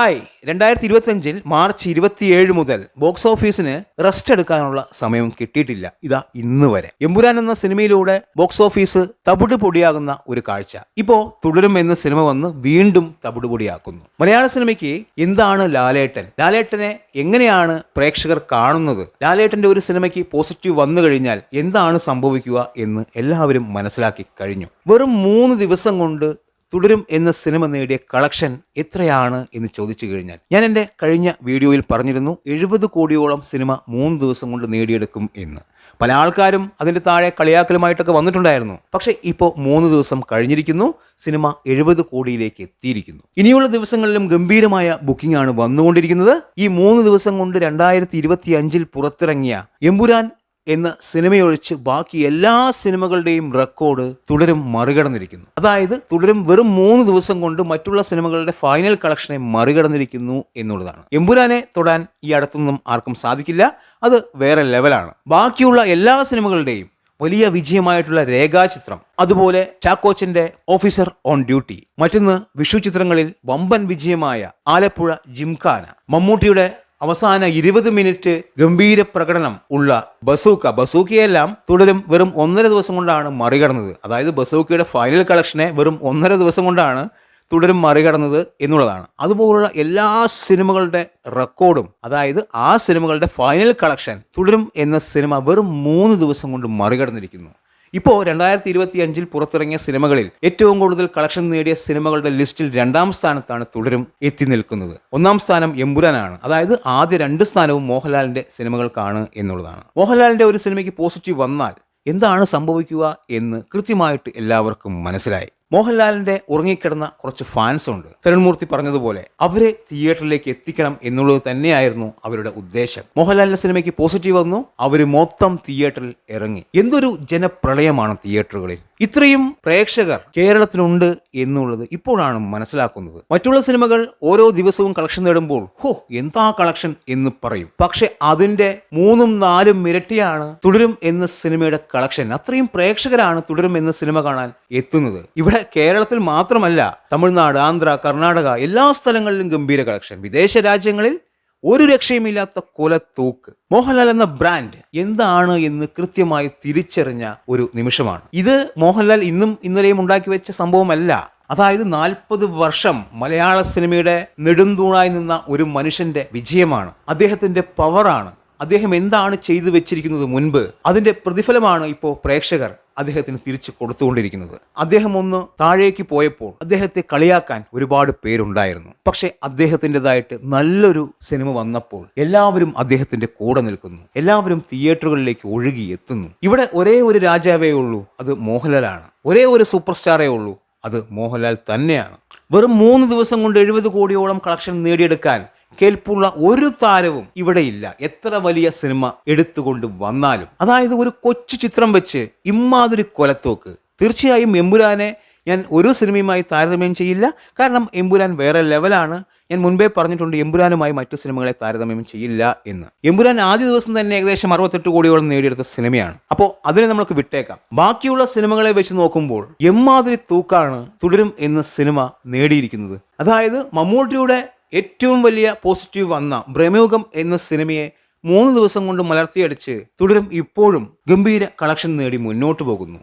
Hi. രണ്ടായിരത്തി ഇരുപത്തിയഞ്ചിൽ March ഇരുപത്തിയേഴ് മുതൽ ബോക്സ് ഓഫീസിന് റെസ്റ്റ് എടുക്കാനുള്ള സമയം കിട്ടിയിട്ടില്ല. ഇതാ ഇന്ന് വരെ. എമ്പുരാൻ എന്ന സിനിമയിലൂടെ ബോക്സ് ഓഫീസ് തവിട് പൊടിയാകുന്ന ഒരു കാഴ്ച. ഇപ്പോ തുടരും എന്ന സിനിമ വന്ന് വീണ്ടും തവിട് പൊടിയാക്കുന്നു മലയാള സിനിമയ്ക്ക് എന്താണ് ലാലേട്ടൻ? ലാലേട്ടനെ എങ്ങനെയാണ് പ്രേക്ഷകർ കാണുന്നത്? ലാലേട്ടന്റെ ഒരു സിനിമയ്ക്ക് പോസിറ്റീവ് വന്നു കഴിഞ്ഞാൽ എന്താണ് സംഭവിക്കുക എന്ന് എല്ലാവരും മനസ്സിലാക്കി കഴിഞ്ഞു. വെറും മൂന്ന് ദിവസം കൊണ്ട് തുടരും എന്ന സിനിമ നേടിയ കളക്ഷൻ എത്രയാണ് എന്ന് ചോദിച്ചു കഴിഞ്ഞാൽ ഞാൻ എന്റെ കഴിഞ്ഞ വീഡിയോയിൽ പറഞ്ഞിരുന്നു എഴുപത് കോടിയോളം സിനിമ മൂന്ന് ദിവസം കൊണ്ട് നേടിയെടുക്കും എന്ന്. പല ആൾക്കാരും അതിന്റെ താഴെ കളിയാക്കലുമായിട്ടൊക്കെ വന്നിട്ടുണ്ടായിരുന്നു. പക്ഷേ ഇപ്പോൾ മൂന്ന് ദിവസം കഴിഞ്ഞിരിക്കുന്നു സിനിമ എഴുപത് കോടിയിലേക്ക് എത്തിയിരിക്കുന്നു. ഇനിയുള്ള ദിവസങ്ങളിലും ഗംഭീരമായ ബുക്കിംഗ് ആണ് വന്നുകൊണ്ടിരിക്കുന്നത്. ഈ മൂന്ന് ദിവസം കൊണ്ട് രണ്ടായിരത്തി ഇരുപത്തി അഞ്ചിൽ പുറത്തിറങ്ങിയ എമ്പുരാൻ എന്ന സിനിമയൊഴിച്ച് ബാക്കി എല്ലാ സിനിമകളുടെയും റെക്കോർഡ് തുടരും മറികടന്നിരിക്കുന്നു. അതായത് തുടരും വെറും മൂന്ന് ദിവസം കൊണ്ട് മറ്റുള്ള സിനിമകളുടെ ഫൈനൽ കളക്ഷനെ മറികടന്നിരിക്കുന്നു എന്നുള്ളതാണ്. എമ്പുരാനെ തൊടാൻ ഈ അടുത്തൊന്നും ആർക്കും സാധിക്കില്ല. അത് വേറെ ലെവലാണ്. ബാക്കിയുള്ള എല്ലാ സിനിമകളുടെയും വലിയ വിജയമായിട്ടുള്ള രേഖാചിത്രം. അതുപോലെ ചാക്കോച്ചിന്റെ ഓഫീസർ ഓൺ ഡ്യൂട്ടി. മറ്റൊന്ന് വിഷു ചിത്രങ്ങളിൽ വമ്പൻ വിജയമായ ആലപ്പുഴ ജിംഖാന. മമ്മൂട്ടിയുടെ അവസാന ഇരുപത് മിനിറ്റ് ഗംഭീര പ്രകടനം ഉള്ള ബസൂക്ക. ബസൂക്കയെല്ലാം തുടരും വെറും ഒന്നര ദിവസം കൊണ്ടാണ് മറികടന്നത്. അതായത് ബസൂക്കയുടെ ഫൈനൽ കളക്ഷനെ വെറും ഒന്നര ദിവസം കൊണ്ടാണ് തുടരും മറികടന്നത് എന്നുള്ളതാണ്. അതുപോലുള്ള എല്ലാ സിനിമകളുടെ റെക്കോർഡും അതായത് ആ സിനിമകളുടെ ഫൈനൽ കളക്ഷൻ തുടരും എന്ന സിനിമ വെറും മൂന്ന് ദിവസം കൊണ്ട് മറികടന്നിരിക്കുന്നു. ഇപ്പോൾ രണ്ടായിരത്തി ഇരുപത്തി അഞ്ചിൽ പുറത്തിറങ്ങിയ സിനിമകളിൽ ഏറ്റവും കൂടുതൽ കളക്ഷൻ നേടിയ സിനിമകളുടെ ലിസ്റ്റിൽ രണ്ടാം സ്ഥാനത്താണ് തുടരും എത്തി നിൽക്കുന്നത്. ഒന്നാം സ്ഥാനം എമ്പുരാനാണ്. അതായത് ആദ്യ രണ്ട് സ്ഥാനവും മോഹൻലാലിന്റെ സിനിമകൾക്കാണ് എന്നുള്ളതാണ്. മോഹൻലാലിന്റെ ഒരു സിനിമയ്ക്ക് പോസിറ്റീവ് വന്നാൽ എന്താണ് സംഭവിക്കുക എന്ന് കൃത്യമായിട്ട് എല്ലാവർക്കും മനസ്സിലായി. മോഹൻലാലിന്റെ ഉറങ്ങിക്കിടന്ന കുറച്ച് ഫാൻസ് ഉണ്ട്. തരുൺമൂർത്തി പറഞ്ഞതുപോലെ അവരെ തിയേറ്ററിലേക്ക് എത്തിക്കണം എന്നുള്ളത് തന്നെയായിരുന്നു അവരുടെ ഉദ്ദേശം. മോഹൻലാലിന്റെ സിനിമയ്ക്ക് പോസിറ്റീവ് വന്നു. അവർ മൊത്തം തിയേറ്ററിൽ ഇറങ്ങി. എന്തൊരു ജനപ്രളയമാണ് തിയേറ്ററുകളിൽ ഇത്രയും പ്രേക്ഷകർ കേരളത്തിലുണ്ട് എന്നുള്ളത് ഇപ്പോഴാണ് മനസ്സിലാക്കുന്നത്. മറ്റുള്ള സിനിമകൾ ഓരോ ദിവസവും കളക്ഷൻ നേടുമ്പോൾ ഹോ എന്താ കളക്ഷൻ എന്ന് പറയും. പക്ഷെ അതിന്റെ മൂന്നും നാലും ഇരട്ടിയാണ് തുടരും എന്ന സിനിമയുടെ കളക്ഷൻ. അത്രയും പ്രേക്ഷകരാണ് തുടരും എന്ന സിനിമ കാണാൻ എത്തുന്നത്. ഇവിടെ കേരളത്തിൽ മാത്രമല്ല തമിഴ്നാട് ആന്ധ്ര കർണാടക എല്ലാ സ്ഥലങ്ങളിലും ഗംഭീര കളക്ഷൻ. വിദേശ രാജ്യങ്ങളിൽ ഒരു രക്ഷയുമില്ലാത്ത കൊലത്തൂക്ക്. മോഹൻലാൽ എന്ന ബ്രാൻഡ് എന്താണ് എന്ന് കൃത്യമായി തിരിച്ചറിഞ്ഞ ഒരു നിമിഷമാണ്. ഇത് മോഹൻലാൽ ഇന്നും ഇന്നലെയും ഉണ്ടാക്കി വെച്ച സംഭവമല്ല. അതായത് നാൽപ്പത് വർഷം മലയാള സിനിമയുടെ നെടുന്തൂണായി നിന്ന ഒരു മനുഷ്യന്റെ വിജയമാണ്. അദ്ദേഹത്തിന്റെ പവറാണ് അദ്ദേഹം എന്താണ് ചെയ്തു വെച്ചിരിക്കുന്നത് മുൻപ്? അതിന്റെ പ്രതിഫലമാണ് ഇപ്പോൾ പ്രേക്ഷകർ അദ്ദേഹത്തിന് തിരിച്ചു കൊടുത്തുകൊണ്ടിരിക്കുന്നത്. അദ്ദേഹം ഒന്ന് താഴേക്ക് പോയപ്പോൾ അദ്ദേഹത്തെ കളിയാക്കാൻ ഒരുപാട് പേരുണ്ടായിരുന്നു. പക്ഷെ അദ്ദേഹത്തിന്റെതായിട്ട് നല്ലൊരു സിനിമ വന്നപ്പോൾ എല്ലാവരും അദ്ദേഹത്തിന്റെ കൂടെ നിൽക്കുന്നു. എല്ലാവരും തിയേറ്ററുകളിലേക്ക് ഒഴുകി എത്തുന്നു. ഇവിടെ ഒരേ ഒരു രാജാവേ ഉള്ളൂ അത് മോഹൻലാലാണ്. ഒരേ ഒരു സൂപ്പർ സ്റ്റാറേ ഉള്ളൂ അത് മോഹൻലാൽ തന്നെയാണ്. വെറും മൂന്ന് ദിവസം കൊണ്ട് എഴുപത് കോടിയോളം കളക്ഷൻ നേടിയെടുക്കാൻ കേൾപ്പുള്ള ഒരു താരവും ഇവിടെയില്ല എത്ര വലിയ സിനിമ എടുത്തുകൊണ്ട് വന്നാലും. അതായത് ഒരു കൊച്ചു ചിത്രം വെച്ച് ഇമ്മാതിരി കൊലത്തോക്ക്. തീർച്ചയായും എമ്പുരാനെ ഞാൻ ഒരു സിനിമയുമായി താരതമ്യം ചെയ്യില്ല. കാരണം എമ്പുരാൻ വേറെ ലെവലാണ്. ഞാൻ മുൻപേ പറഞ്ഞിട്ടുണ്ട് എമ്പുരാനുമായി മറ്റു സിനിമകളെ താരതമ്യം ചെയ്യില്ല എന്ന്. എമ്പുരാൻ ആദ്യ ദിവസം തന്നെ ഏകദേശം അറുപത്തെട്ട് കോടിയോളം നേടിയെടുത്ത സിനിമയാണ്. അപ്പോൾ അതിനെ നമുക്ക് വിട്ടേക്കാം. ബാക്കിയുള്ള സിനിമകളെ വെച്ച് നോക്കുമ്പോൾ എമ്മാതിരി തൂക്കാണ് തുടരും എന്ന സിനിമ നേടിയിരിക്കുന്നത്. അതായത് മമ്മൂട്ടിയുടെ ഏറ്റവും വലിയ പോസിറ്റീവ് വന്ന ഭ്രമയുഗം എന്ന സിനിമയെ മൂന്ന് ദിവസം കൊണ്ട് മലർത്തിയടിച്ച് തുടരും ഇപ്പോഴും ഗംഭീര കളക്ഷൻ നേടി മുന്നോട്ട് പോകുന്നു.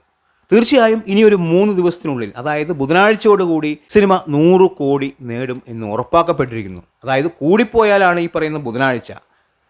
തീർച്ചയായും ഇനി ഒരു മൂന്ന് ദിവസത്തിനുള്ളിൽ അതായത് ബുധനാഴ്ചയോടുകൂടി സിനിമ നൂറ് കോടി നേടും എന്ന് ഉറപ്പാക്കപ്പെട്ടിരിക്കുന്നു. അതായത് കൂടിപ്പോയാലാണ് ഈ പറയുന്ന ബുധനാഴ്ച.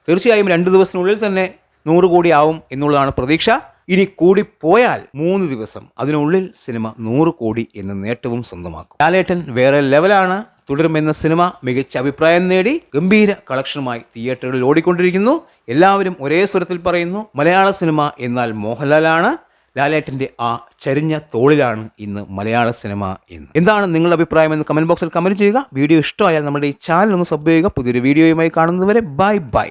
തീർച്ചയായും രണ്ട് ദിവസത്തിനുള്ളിൽ തന്നെ നൂറ് കോടി ആവും എന്നുള്ളതാണ് പ്രതീക്ഷ. ഇനി കൂടിപ്പോയാൽ മൂന്ന് ദിവസം അതിനുള്ളിൽ സിനിമ നൂറ് കോടി എന്ന നേട്ടവും സ്വന്തമാക്കും. ലാലേട്ടൻ വേറെ ലെവലാണ് തുടരുമെന്ന സിനിമ മികച്ച അഭിപ്രായം നേടി ഗംഭീര കളക്ഷനുമായി തിയേറ്ററുകളിൽ ഓടിക്കൊണ്ടിരിക്കുന്നു. എല്ലാവരും ഒരേ സ്വരത്തിൽ പറയുന്നു മലയാള സിനിമ എന്നാൽ മോഹൻലാലാണ്. ലാലേട്ടന്റെ ആ ചരിഞ്ഞ തോളിലാണ് ഇന്ന് മലയാള സിനിമ എന്ന് എന്താണ് നിങ്ങളുടെ അഭിപ്രായം എന്ന് കമന്റ് ബോക്സിൽ കമന്റ് ചെയ്യുക. വീഡിയോ ഇഷ്ടമായാൽ നമ്മുടെ ഈ ചാനൽ ഒന്ന് സബ് ചെയ്യുക. പുതിയൊരു വീഡിയോയുമായി കാണുന്നതുവരെ ബൈ ബൈ.